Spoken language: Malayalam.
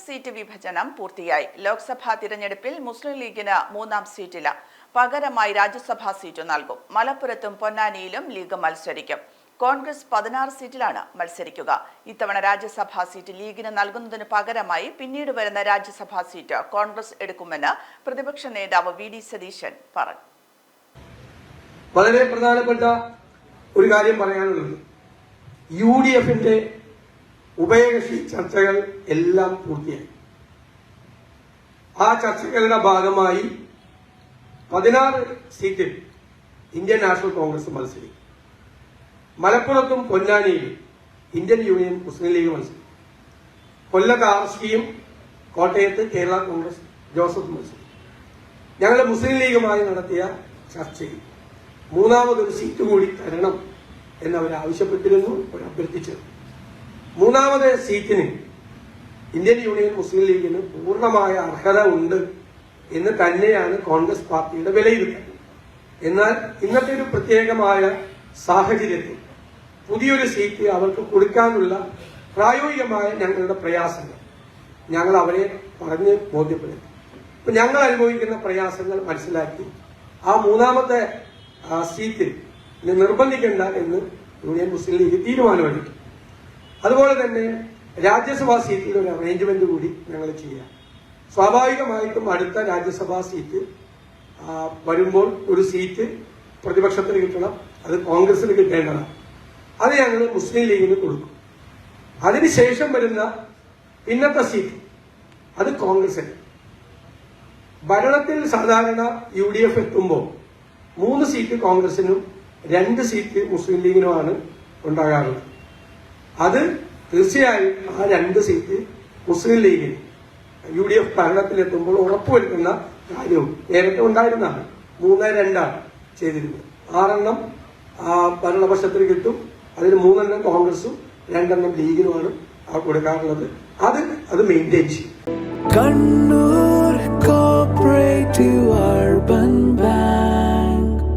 എഫ് സീറ്റ് വിഭജനം പൂർത്തിയായി. ലോക്സഭാ തിരഞ്ഞെടുപ്പിൽ മുസ്ലിം ലീഗിന് മൂന്നാം സീറ്റില്ല. പകരമായി രാജ്യസഭാ സീറ്റ് നൽകും. മലപ്പുറത്തും പൊന്നാനിയിലും ലീഗ് മത്സരിക്കും. കോൺഗ്രസ് പതിനാറ് സീറ്റിലാണ് മത്സരിക്കുക. ഇത്തവണ രാജ്യസഭാ സീറ്റ് ലീഗിന് നൽകുന്നതിന് പകരമായി പിന്നീട് വരുന്ന രാജ്യസഭാ സീറ്റ് കോൺഗ്രസ് എടുക്കുമെന്ന് പ്രതിപക്ഷ നേതാവ് വി ഡി സതീശൻ പറഞ്ഞു. വളരെ പ്രധാനപ്പെട്ട ഒരു കാര്യം പറയാനുള്ളത്. യു ഡി എഫിന്റെ ഉഭയകക്ഷി ചർച്ചകൾ എല്ലാം പൂർത്തിയായി. ആ ചർച്ചകളുടെ ഭാഗമായി പതിനാറ് സീറ്റിൽ ഇന്ത്യൻ നാഷണൽ കോൺഗ്രസ് മത്സരിക്കും. മലപ്പുറത്തും പൊന്നാനിയിലും ഇന്ത്യൻ യൂണിയൻ മുസ്ലിം ലീഗ് മത്സരിക്കും. കൊല്ലത്ത് ആർ എസ് പിയും കോട്ടയത്ത് കേരള കോൺഗ്രസ് ജോസഫ് മത്സരിക്കും. ഞങ്ങൾ മുസ്ലിം ലീഗുമായി നടത്തിയ ചർച്ചയിൽ മൂന്നാമതൊരു സീറ്റ് കൂടി തരണം എന്നവർ ആവശ്യപ്പെട്ടിരുന്നു അവർ അഭ്യർത്ഥിച്ചിരുന്നു മൂന്നാമത് സീറ്റിന് ഇന്ത്യൻ യൂണിയൻ മുസ്ലിം ലീഗിന് പൂർണമായ അർഹത ഉണ്ട് എന്ന് തന്നെയാണ് കോൺഗ്രസ് പാർട്ടിയുടെ വിലയിരുത്തൽ. എന്നാൽ ഇന്നത്തെ ഒരു പ്രത്യേകമായ സാഹചര്യത്തിൽ പുതിയൊരു സീറ്റ് അവർക്ക് കൊടുക്കാനുള്ള പ്രായോഗികമായ ഞങ്ങളുടെ പ്രയാസങ്ങൾ ഞങ്ങൾ അവരെ പറഞ്ഞ് ബോധ്യപ്പെടുത്തി. അപ്പൊ ഞങ്ങൾ അനുഭവിക്കുന്ന പ്രയാസങ്ങൾ മനസ്സിലാക്കി ആ മൂന്നാമത്തെ സീറ്റിൽ നിർബന്ധിക്കേണ്ട എന്ന് യൂണിയൻ മുസ്ലിം ലീഗ് തീരുമാനമെടുത്തു. അതുപോലെ തന്നെ രാജ്യസഭാ സീറ്റിൽ ഒരു അറേഞ്ച്മെന്റ് കൂടി ഞങ്ങൾ ചെയ്യാം. സ്വാഭാവികമായിട്ടും അടുത്ത രാജ്യസഭാ സീറ്റ് വരുമ്പോൾ ഒരു സീറ്റ് പ്രതിപക്ഷത്തിന് കിട്ടണം അത് കോൺഗ്രസിന് കിട്ടേണ്ടതാണ്. അത് ഞങ്ങൾ മുസ്ലിം ലീഗിന് കൊടുക്കും. അതിനുശേഷം വരുന്ന പിന്നത്തെ സീറ്റ് അത് കോൺഗ്രസിന്. ഭരണത്തിൽ സാധാരണ യു ഡി എഫ് എത്തുമ്പോൾ മൂന്ന് സീറ്റ് കോൺഗ്രസിനും രണ്ട് സീറ്റ് മുസ്ലിം ലീഗിനുമാണ് ഉണ്ടാകാറുള്ളത്. അത് തീർച്ചയായും ആ രണ്ട് സീറ്റ് മുസ്ലിം ലീഗിന് യു ഡി എഫ് ഭരണത്തിലെത്തുമ്പോൾ ഉറപ്പുവരുത്തുന്ന കാര്യവും നേരത്തെ ഉണ്ടായിരുന്നതാണ്. മൂന്ന് രണ്ടാണ് ചെയ്തിരുന്നത്. ആറെണ്ണം ഭരണപക്ഷത്തിന് കിട്ടും. അതിൽ മൂന്നെണ്ണം കോൺഗ്രസും രണ്ടെണ്ണം ലീഗിനുമാണ് കൊടുക്കാറുള്ളത്. അത് അത് മെയിന്റെയിൻ ചെയ്യും. കണ്ണൂർ